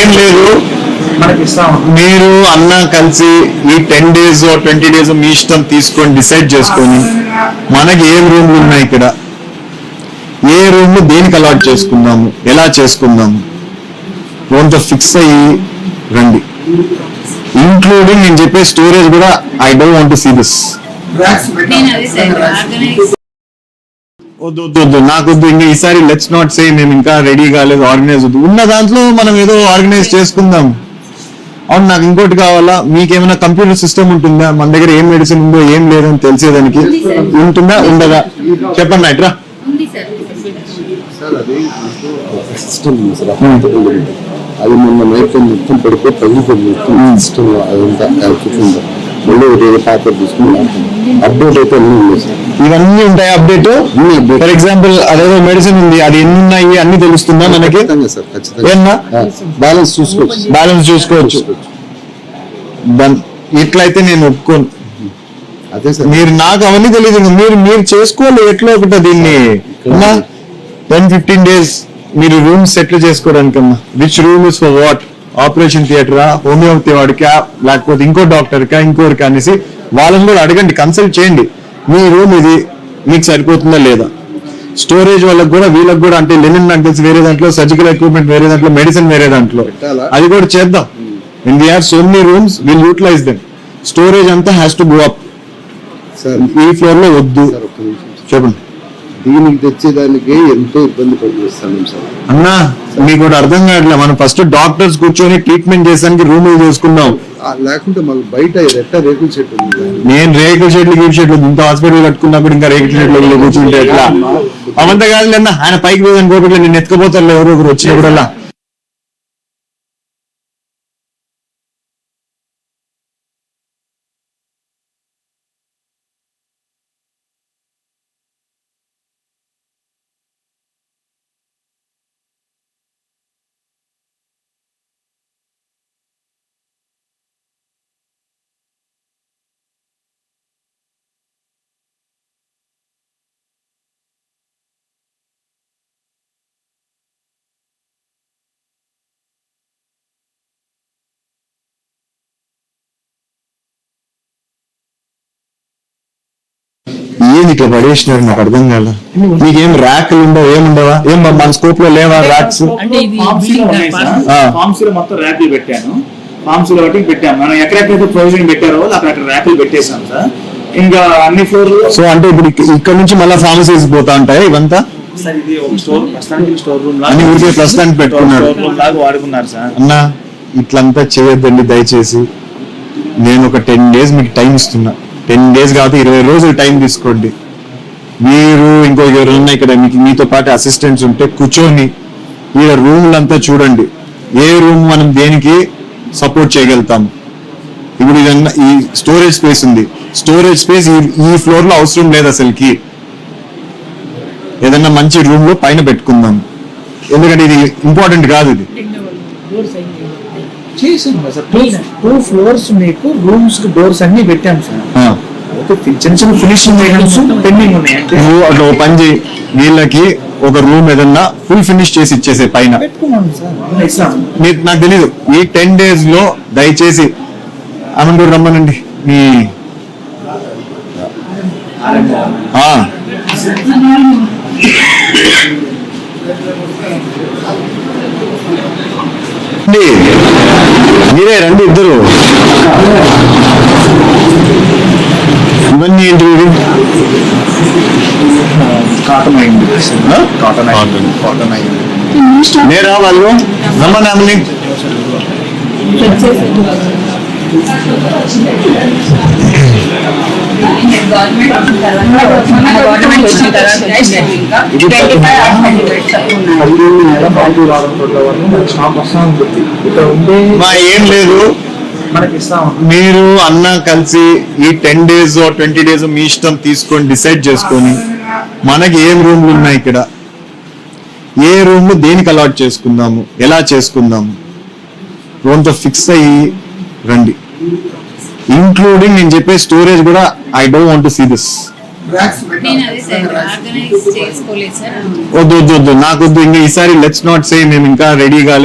ఏం లేదు. మీరు అన్న కలిసి ఈ టెన్ డేస్ ట్వంటీ డేస్ మీ ఇష్టం తీసుకొని డిసైడ్ చేసుకొని మనకి ఏం రూమ్లు ఉన్నాయి ఇక్కడ? ఏ రూమ్ దేనికి అలాట్ చేసుకుందాము? ఎలా చేసుకుందాము? రూమ్తో ఫిక్స్ అయ్యి రండి. ఇంక్లూడింగ్ నేను చెప్పే స్టోరేజ్ కూడా I don't want see this నేను అదే సార్ ఆర్గనైజ్ వద్దు వద్దు వద్దు నాకు వద్దు ఇంకా ఈసారి లెట్స్ నాట్ సే మేము ఇంకా రెడీ కాలేదు ఆర్గనైజ్ వద్దు. ఉన్న దాంట్లో మనం ఏదో ఆర్గనైజ్ చేసుకుందాం. అవును నాకు ఇంకోటి కావాలా? మీకేమైనా కంప్యూటర్ సిస్టమ్ ఉంటుందా? మన దగ్గర ఏం మెడిసిన్ ఉందో ఏం లేదని తెలిసేదానికి ఉంటుందా ఉండదా? చెప్పండి నైట్రా ఉంది సార్. సార్ అది మొన్న నైట్ మొత్తం పడిపోయి మొత్తం సిస్టమ్ అదంతా మళ్ళీ ఒకటి ఏదో పేపర్ తీసుకుని అప్డేట్ అయితే అన్నీ ఉంది సార్ ఇవన్నీ ఉంటాయి అప్డేట్. ఫర్ ఎగ్జాంపుల్ అదేదో మెడిసిన్ ఉంది అది ఎన్ని ఉన్నాయి అన్ని తెలుస్తుందా మనకి? బ్యాలెన్స్ చూసుకోవచ్చు. బ్యాలెన్స్ చూసుకోవచ్చు. దాన్ ఇట్లయితే నేను ఒప్పుకోను. అదే సార్ మీరు నాకు అవన్నీ తెలియదు మీరు మీరు చేసుకోవాలి ఎట్లా ఒకట దీన్ని. టెన్ ఫిఫ్టీన్ డేస్ మీరు room settle చేసుకోవడానికమ్మా. Which room is for what operation థియేటరా homeopathy వాడికా లేకపోతే ఇంకో డాక్టర్కా ఇంకోరికా అనేసి వాళ్ళని కూడా అడగండి కన్సల్ట్ చేయండి. మీ రూమ్ ఇది మీకు సరిపోతుందా లేదా? స్టోరేజ్ వాళ్ళకి కూడా వీళ్ళకి కూడా అంటే లెనిన్ నాకు తెలిసి వేరే దాంట్లో సర్జికల్ ఎక్విప్మెంట్ వేరే దాంట్లో మెడిసిన్ వేరే దాంట్లో? అది కూడా చేద్దాం. In the are so many rooms will utilise them storage అంతా has to go up sir ఈ ఫ్లోర్లో వద్దు. చెప్పండి. దీనికి తెచ్చేదానికి ఎంతో ఇబ్బంది పడిస్తాను సార్. అన్నా మీకు కూడా అర్థం కావట్లే. మనం ఫస్ట్ డాక్టర్స్ కూర్చొని ట్రీట్మెంట్ చేసానికి రూమ్ చేసుకుందాం ఆ, లేకుంటే మాకు బయట ఎట్ట రేకుల సార్. నేను రేకుల షెడ్లు గీప్ షెడ్లు ఇంత హాస్పిటల్ కట్టుకున్నప్పుడు ఇంకా రేకుల షెడ్లు కూర్చుంటే ఎట్లా? అవంతా కాదు అన్న. ఆయన పైకి పోదని కోపట్లే నేను ఎత్తుకపోతారు ఎవరు ఒకరు వచ్చినప్పుడల్లా. ఏది ఇట్లా పడేసినారు నాకు అర్థం కాల? మీకేం ర్యాక్లు ఉండవు? ఏముండవా? ఏం మన స్కోప్లో లేవా ర్యాక్స్ ఫార్మ్స్లో మొత్తం ర్యాకులు పెట్టాను. ఫార్మ్స్లో బట్టి పెట్టాను మనం ఎక్కడెక్కడైతే ప్రొవిజన్ పెట్టారో అక్కడ అక్కడ ర్యాకులు పెట్టేశాం సార్. ఇంకా అన్ని ఫ్లోర్లు సో అంటే ఇప్పుడు ఇక్క- ఇక్కడ నుంచి మళ్ళీ ఫార్మసీస్ పోతా ఉంటాయి ఇవంతా? సార్ ఇది ఒక స్టోర్ ప్రస్తుతానికి స్టోర్ రూమ్ అన్ని ఊరికే ప్రస్తుతానికి పెట్టుకున్నారు. స్టోర్ రూమ్ లాగా వాడుకున్నారు సార్. అన్నా ఇట్లంతా చేయొద్దండి దయచేసి. నేను ఒక టెన్ డేస్ మీకు టైం ఇస్తున్నా. టెన్ డేస్ కాదు ఇరవై రోజులు టైం తీసుకోండి. మీరు ఇంకో ఎవరైనా ఇక్కడ మీకు మీతో పాటు అసిస్టెంట్స్ ఉంటే కూర్చొని ఈ రూమ్లంతా చూడండి. ఏ రూమ్ మనం దేనికి సపోర్ట్ చేయగలుగుతాం? ఇప్పుడు ఇదన్నా ఈ స్టోరేజ్ స్పేస్ ఉంది. స్టోరేజ్ స్పేస్ ఈ ఫ్లోర్లో అవసరం లేదు అసలుకి. ఏదన్నా మంచి రూమ్లో పైన పెట్టుకుందాం. ఎందుకంటే ఇది ఇంపార్టెంట్ కాదు ఇది. చేసాం సార్. టూ టూ ఫ్లోర్స్ మీకు రూమ్స్కి డోర్స్ అన్ని పెట్టాం సార్. చిన్న చిన్న ఫినిషింగ్ ఐటమ్స్ పెండింగ్ ఉన్నాయి. అంటే నువ్వు అట్లా ఓ పని చేయి. వీళ్ళకి ఒక రూమ్ ఏదన్నా ఫుల్ ఫినిష్ చేసి ఇచ్చేసే పైన. మీరు నాకు తెలీదు. ఈ టెన్ డేస్లో దయచేసి ఆమెను కూడా రమ్మనండి. మీ ఆ. రండి. మీరే రండి ఇద్దరు. ఇవన్నీ ఏంటి? కాటన్ అయింది? కాటన్ అయింది కాటన్. అయింది నేరా వాళ్ళు? రమ్మని ఏం లేదు. మనకి ఇస్తా ఉంటాం మీరు అన్న కలిసి ఈ టెన్ డేస్ ట్వంటీ డేస్ మీ ఇష్టం తీసుకొని డిసైడ్ చేసుకొని మనకి ఏం రూమ్లు ఉన్నాయి ఇక్కడ? ఏ రూమ్ దేనికి అలాట్ చేసుకుందాము? ఎలా చేసుకుందాము? కొంత ఫిక్స్ అయ్యి రండి. ఇంక్లూడింగ్ నేను చెప్పే స్టోరేజ్ కూడా I don't want see this వద్దు వద్దు వద్దు. నాకు వద్దు. ఇంకా ఈసారి లెట్స్ నాట్ సే మేము ఇంకా రెడీ కాలేదు.